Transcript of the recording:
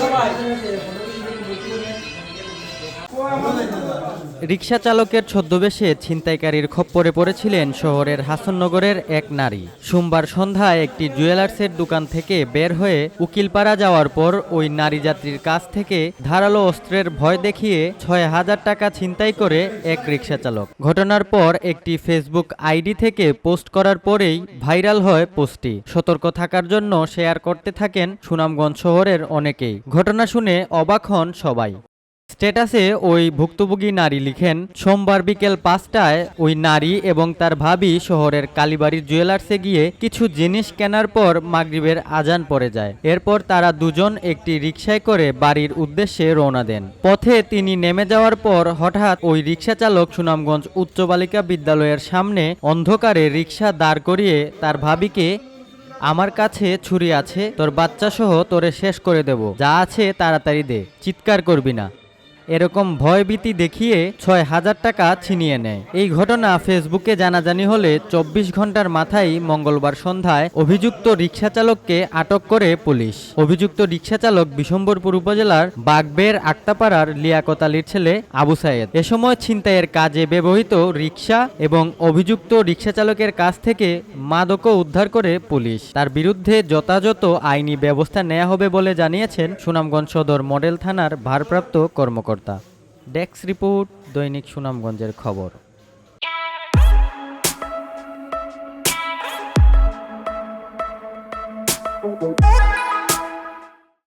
সবাই। রিক্সা চালকের ছদ্মবেশে ছিনতাইকারীর খপ্পরে পড়েছিলেন শহরের হাসননগরের এক নারী। সোমবার সন্ধ্যায় একটি জুয়েলার্সের দোকান থেকে বের হয়ে উকিলপাড়া যাওয়ার পর ওই নারী যাত্রীর কাছ থেকে ধারালো অস্ত্রের ভয় দেখিয়ে ছয় হাজার টাকা ছিনতাই করে এক রিক্সা চালক ঘটনার পর একটি ফেসবুক আইডি থেকে পোস্ট করার পরেই ভাইরাল হয় পোস্টটি। সতর্ক থাকার জন্য শেয়ার করতে থাকেন সুনামগঞ্জ শহরের অনেকেই। ঘটনা শুনে অবাক হন সবাই। স্ট্যাটাসে ওই ভুক্তভোগী নারী লিখেন, সোমবার বিকেল পাঁচটায় ওই নারী এবং তার ভাবি শহরের কালীবাড়ির জুয়েলার্সে গিয়ে কিছু জিনিস কেনার পর মাগরিবের আজান পড়ে যায়। এরপর তারা দুজন একটি রিকশায় করে বাড়ির উদ্দেশ্যে রওনা দেন। পথে তিনি নেমে যাওয়ার পর হঠাৎ ওই রিক্সা চালক সুনামগঞ্জ উচ্চ বালিকা বিদ্যালয়ের সামনে অন্ধকারে রিক্সা দাঁড় করিয়ে তার ভাবিকে, আমার কাছে ছুরি আছে, তোর বাচ্চা সহ তোরে শেষ করে দেব, যা আছে তাড়াতাড়ি দে, চিৎকার করবি না। এরকম ভয়ভীতি দেখিয়ে ছয় হাজার টাকা ছিনিয়ে নেয়। এই ঘটনা ফেসবুকে জানাজানি হলে চব্বিশ ঘণ্টার মাথায় মঙ্গলবার সন্ধ্যায় অভিযুক্ত রিক্সা চালককে আটক করে পুলিশ। অভিযুক্ত রিক্সা চালক বিশম্বরপুর উপজেলার বাগবের আক্তাপাড়ার লিয়াকত আলীর ছেলে আবু সায়েদ। এ সময় ছিনতাইয়ের কাজে ব্যবহৃত রিক্সা এবং অভিযুক্ত রিক্সা চালকের কাছ থেকে মাদকও উদ্ধার করে পুলিশ। তার বিরুদ্ধে যথাযথ আইনি ব্যবস্থা নেওয়া হবে বলে জানিয়েছেন সুনামগঞ্জ সদর মডেল থানার ভারপ্রাপ্ত কর্মকর্তা। কর্মকর্তা ডেক্স রিপোর্ট দৈনিক সুনামগঞ্জের খবর। Oh, oh,